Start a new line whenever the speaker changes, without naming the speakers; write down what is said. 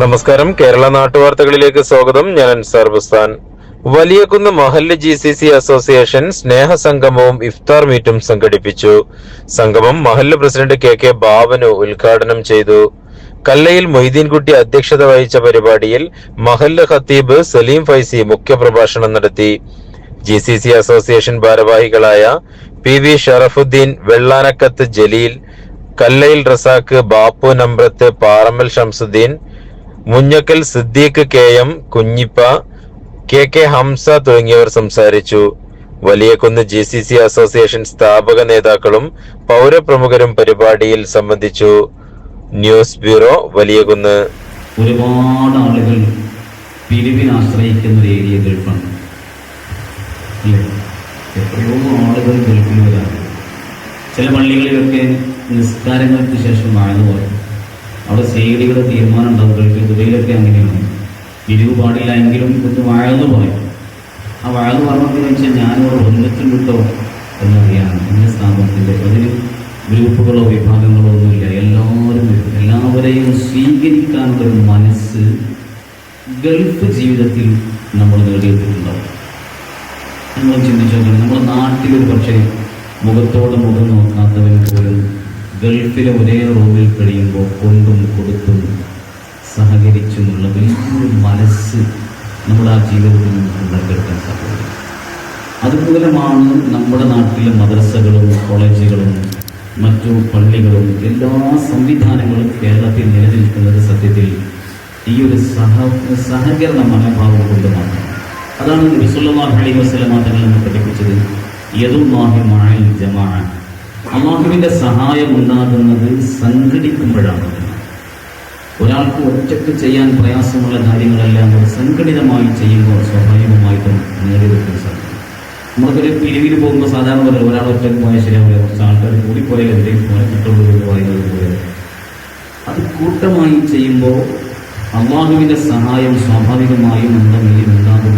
നമസ്കാരം. കേരള നാട്ടുവാർത്തകളിലേക്ക് സ്വാഗതം. ഞാൻ അൻസാർ വലിയകുന്ന് മഹല്ല് ജി സി സി അസോസിയേഷൻ സ്നേഹ സംഗമവും ഇഫ്താർ മീറ്റും സംഘടിപ്പിച്ചു. സംഗമം മഹല്ല് പ്രസിഡന്റ് കെ കെ ബാബനു ഉദ്ഘാടനം ചെയ്തു. കല്ലയിൽ മൊയ്തീൻകുട്ടി അധ്യക്ഷത വഹിച്ച പരിപാടിയിൽ മഹല്ല് ഖത്തീബ് സലീം ഫൈസി മുഖ്യപ്രഭാഷണം നടത്തി. ജി സി സി അസോസിയേഷൻ ഭാരവാഹികളായ P V Sharafuddin Vellanakkath Jaleel Kallayil Razak Bappu Nambrath Parammal Shamsuddin Munjakkal Siddique K M Kunhippa K K Hamza തുടങ്ങിയവർ സംസാരിച്ചു. Valiyakunnu G C C association സ്ഥാപക നേതാക്കളും പൗരപ്രമുഖരും പരിപാടിയിൽ സംബന്ധിച്ചു. News bureau Valiyakunnu.
ഒരുപാട് ആളുകൾ പിരിവിനെ ആശ്രയിക്കുന്ന ഒരു ഏരിയ ഗൾഫാണ് എത്രയോ ആളുകൾ ഗൾഫിൽ ചില പള്ളികളിലൊക്കെ നിസ്കാരങ്ങൾക്ക് ശേഷം പറയും അവിടെ സ്ത്രീകളുടെ തീരുമാനം ഉണ്ടാവും ദുബൈയിലൊക്കെ അങ്ങനെയാണ്. പിരിവ് പാടില്ല എങ്കിലും ഇതൊക്കെ വാഴന്ന് പറയും. ആ വാഴന്ന് പറഞ്ഞതെന്ന് വെച്ചാൽ ഞാനിവിടെ ഒന്നിച്ചും കിട്ടോ എന്നറിയാം. എന്റെ സ്ഥാപനത്തിന്റെ അതിന് ഗ്രൂപ്പുകളോ വിഭാഗങ്ങളോ ഒന്നുമില്ല. എല്ലാവരും എല്ലാവരെയും സ്വീകരിക്കാനുള്ള ഒരു മനസ്സ് ഗൾഫ് ജീവിതത്തിൽ നമ്മൾ നേടിയെടുത്തിട്ടുണ്ടാവും. നമ്മൾ ചിന്തിച്ചു നമ്മുടെ നാട്ടിൽ ഒരു പക്ഷേ മുഖത്തോട് മുഖം നോക്കാത്തവർ പോലും ഗൾഫിലെ ഒരേ റൂമിൽ കഴിയുമ്പോൾ കൊണ്ടും കൊടുത്തും സഹകരിച്ചുമുള്ള വലിയൊരു മനസ്സ് നമ്മുടെ ആ ജീവിതത്തിൽ ഉണ്ടാക്കിയെടുക്കാൻ സാധിക്കും. അതുമൂലമാണ് നമ്മുടെ നാട്ടിലെ മദ്രസകളും കോളേജുകളും മറ്റു പള്ളികളും എല്ലാ സംവിധാനങ്ങളും കേരളത്തിൽ നിലനിൽക്കുന്നത് സത്യത്തിൽ ഈ ഒരു സഹ സഹകരണ മനോഭാവം കൊണ്ട് മാത്രം. അതാണ് നബിസുല്ലാഹ് അലൈഹി വസല്ലമ തങ്ങൾ നമ്മൾ പഠിപ്പിച്ചത്. യദുല്ലാഹി മഅൽ ജമാഅ അള്ളാഹുവിന്റെ സഹായം ഉണ്ടാകുന്നത് സംഘടിക്കുമ്പോഴാണ്. ഒരാൾക്ക് ഒറ്റയ്ക്ക് ചെയ്യാൻ പ്രയാസമുള്ള കാര്യങ്ങളെല്ലാം അവർ സംഘടിതമായി ചെയ്യുമ്പോൾ സ്വാഭാവികമായിട്ടും നേടിയെടുക്കാൻ സാധിക്കും. നമുക്കൊരു പിരിവിന് പോകുമ്പോൾ സാധാരണ പറയുന്നത് ഒരാൾ ഒറ്റയ്ക്ക് പോയാൽ ശരിയാവില്ല. കുറച്ച് ആൾക്കാർ കൂടിപ്പോയാൽ പോയാൽ കിട്ടുള്ളൂ എന്ന് പോലെ. അത് കൂട്ടമായി ചെയ്യുമ്പോൾ അള്ളാഹുവിന്റെ സഹായം സ്വാഭാവികമായും നമ്മുടെ മേലിൽ ഉണ്ടാകും